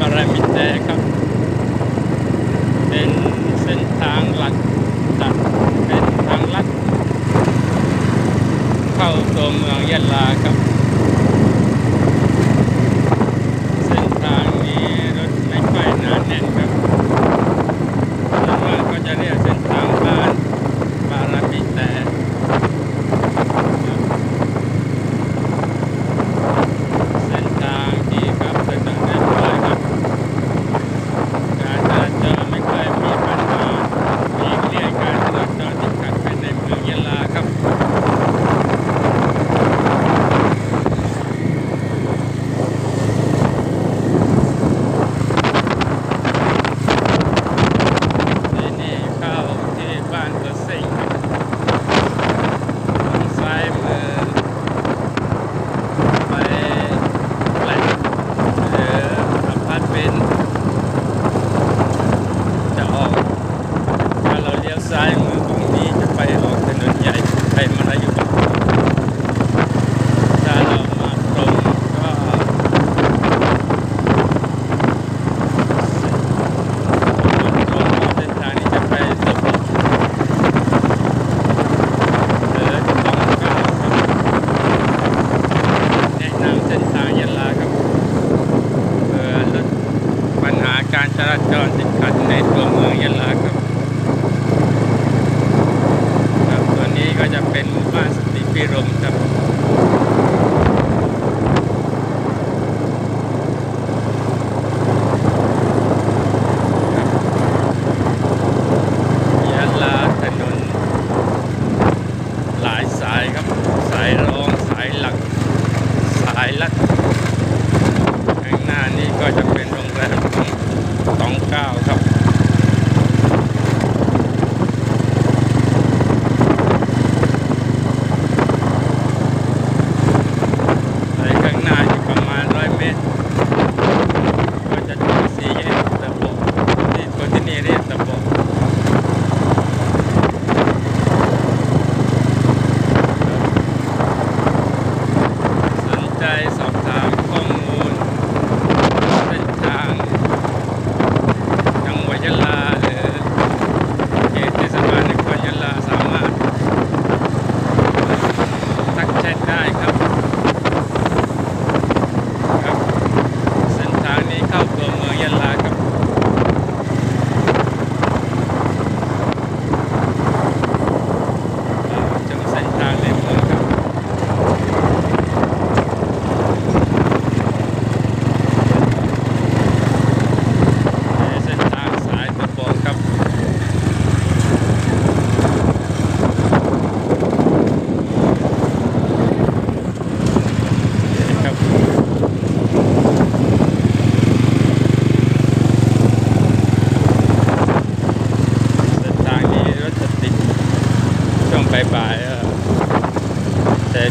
กระมิแตครับ เป็นเส้นทางหลักตัดเป็นทางลัด เข้าตัวเมืองยะลาครับ มาในตัวเมืองยะลาครับครับตัวนี้ก็จะเป็นหมู่บ้านสติปิรมครับ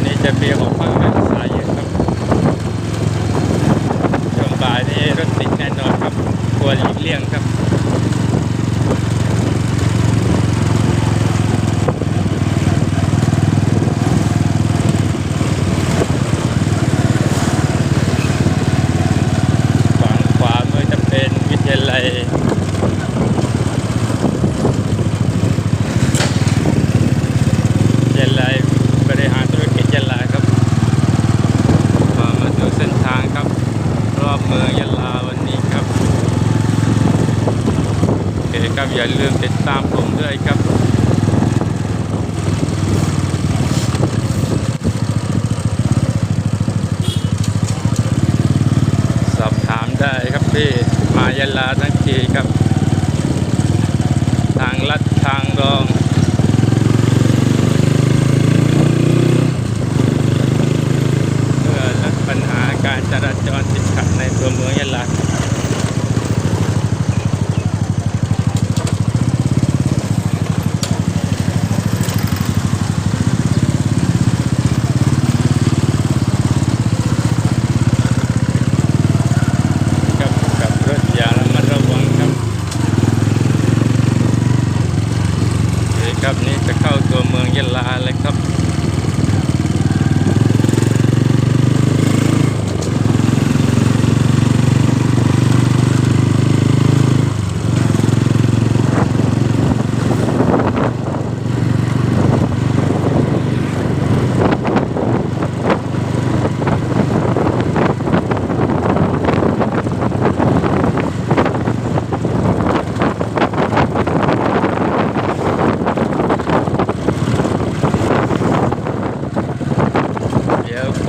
นี้จะเมีออกมากเป็สายเยอะครับ ช่วงบ่ายนี้รถติดแน่นอนครับ ควรหลีกเลี่ยงครับ เลครับ อย่าลืมติดตามผมด้วยครับสอบถามได้ครับพี่มายาลาทั้งทีครับ ทางลัดทางรองเพื่อลดปัญหาการจราจรติดขัดในตัวเมืองยะลา ครับนี่จะเข้าตัวเมืองยะลาเลยครับ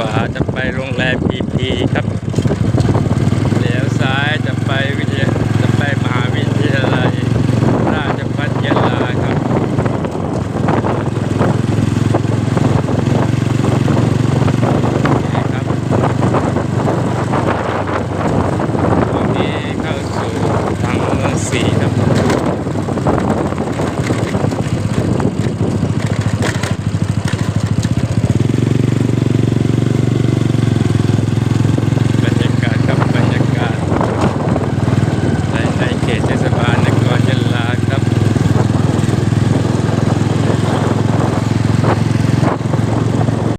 ขวาจะไปโรงแรมพีพีครับเลียวซ้ายจะไปวิทยาจะไปมหาวิทยาลัยราชพัฒยาลาครับครับตอนนี้เข้าสู่ทางเมืองสีครับ